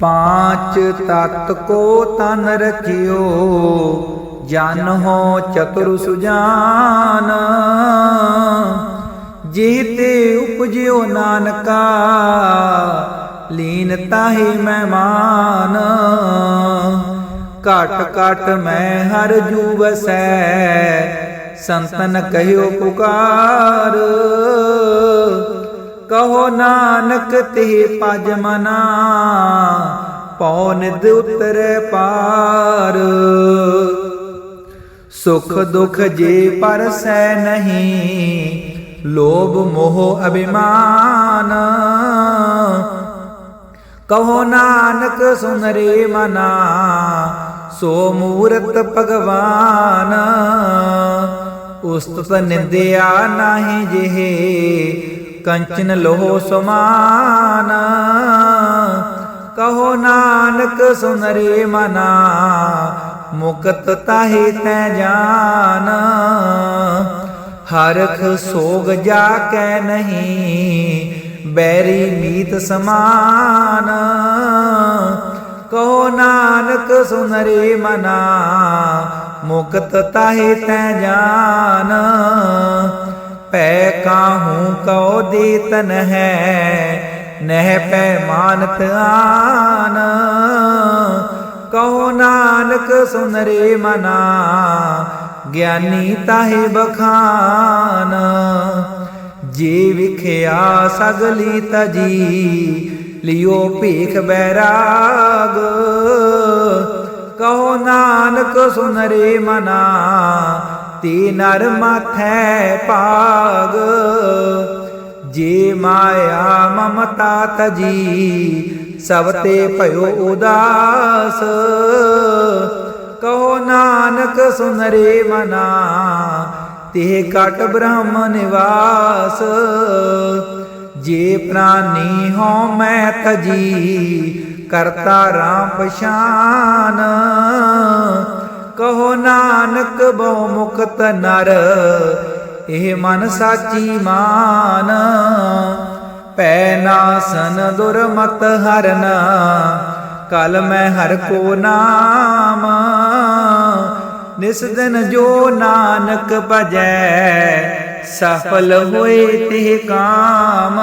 ਪਾਂਚ ਤਤ ਕੋ ਤਨ ਰਚਿਓ ਜਨ ਹੋ ਚਤੁਰ ਸੁਜਾਨ ਜੀਤੇ ਉਪਜਿਓ ਨਾਨਕਾ ਲੀਨ ਤਾਹੀ ਮਹਿਮਾਨ ਘਟ ਘਟ ਮੈਂ ਹਰ ਜੂ ਵਸੈ ਸੰਤਨ ਕਹਿਓ ਪੁਕਾਰ ਕਹੋ ਨਾਨਕ ਤੇ ਪਜ ਮਨਾ ਪਉ ਨਿਦ ਉਤਰੈ ਪਾਰ। ਸੁਖ ਦੁਖ ਜੇ ਪਰਸੈ ਨਹੀਂ, ਲੋਭ ਮੋਹ ਅਭਿਮਾਨ। ਕਹੋ ਨਾਨਕ ਸੁਨ ਰੇ ਮਨਾ, ਸੋ ਮੂਰਤ ਭਗਵਾਨ। ਉਸਤਤ ਨਿੰਦਿਆ ਨਾਹੀ ਜਿਹੇ, ਕੰਚਨ ਲੋਹ ਸਮਾਨ। ਕਹੋ ਨਾਨਕ ਸੁਨਰੇ ਮਨਾ, ਮੁਕਤ ਤਾਹੇ ਤੈ ਜਾਨ। ਹਰਖ ਸੋਗ ਜਾ ਕੈ ਨਹੀਂ, ਬੈਰੀ ਮੀਤ ਸਮਾਨ। ਕਹੋ ਨਾਨਕ ਸੁਨਰੇ ਮਨਾ, ਮੁਕਤ ਤਾਹੇ ਤੈ ਜਾਨ। ਪੈ ਕਾਹੂ ਕਉ ਦੇਤਨ ਹੈ ਨਹਿ ਪੈਮਾਨਤ ਆਨ। ਕਹੋ ਨਾਨਕ ਸੁਨਰੇ ਮਨਾ, ਗਿਆਨੀ ਤਾਹੇ ਬਖਾਨ। ਜੇ ਵਿਖਿਆ ਸਗਲੀ ਤਜੀ, ਲਿਓ ਭੇਖ ਬੈਰਾਗ। ਕਹੋ ਨਾਨਕ ਸੁਨਰੇ ਮਨਾ, ਤੇ ਨਰ ਮਾਥੈ ਪਾਗ ਜੇ ਮਾਇਆ ਮਮਤਾ ਤਜੀ, ਸਭ ਤੇ ਭਇਓ ਉਦਾਸ। ਕਹੋ ਨਾਨਕ ਸੁਨ ਰੇ ਮਨਾ, ਤੇ ਕਟ ਬ੍ਰਹਮ ਨਿਵਾਸ। ਜੇ ਪ੍ਰਾਨੀ ਹੋ ਮੈਂ ਤਜੀ, ਕਰਤਾ ਰਾਮ ਪਛਾਨ। ਕਹੋ ਨਾਨਕ ਬਹੁ ਮੁਕਤ ਨਰ ਇਹ ਮਨ ਸਾਚੀ ਮਾਨ। ਪੈ ਨਾਸਨ ਦੁਰਮਤ ਹਰਨ। ਕਲ ਮੈਂ ਹਰ ਕੋ ਨਾਮ। ਨਿਸ ਦਿਨ ਜੋ ਨਾਨਕ ਭਜੈ, ਸਫਲ ਹੋਏ ਤੇ ਕਾਮ।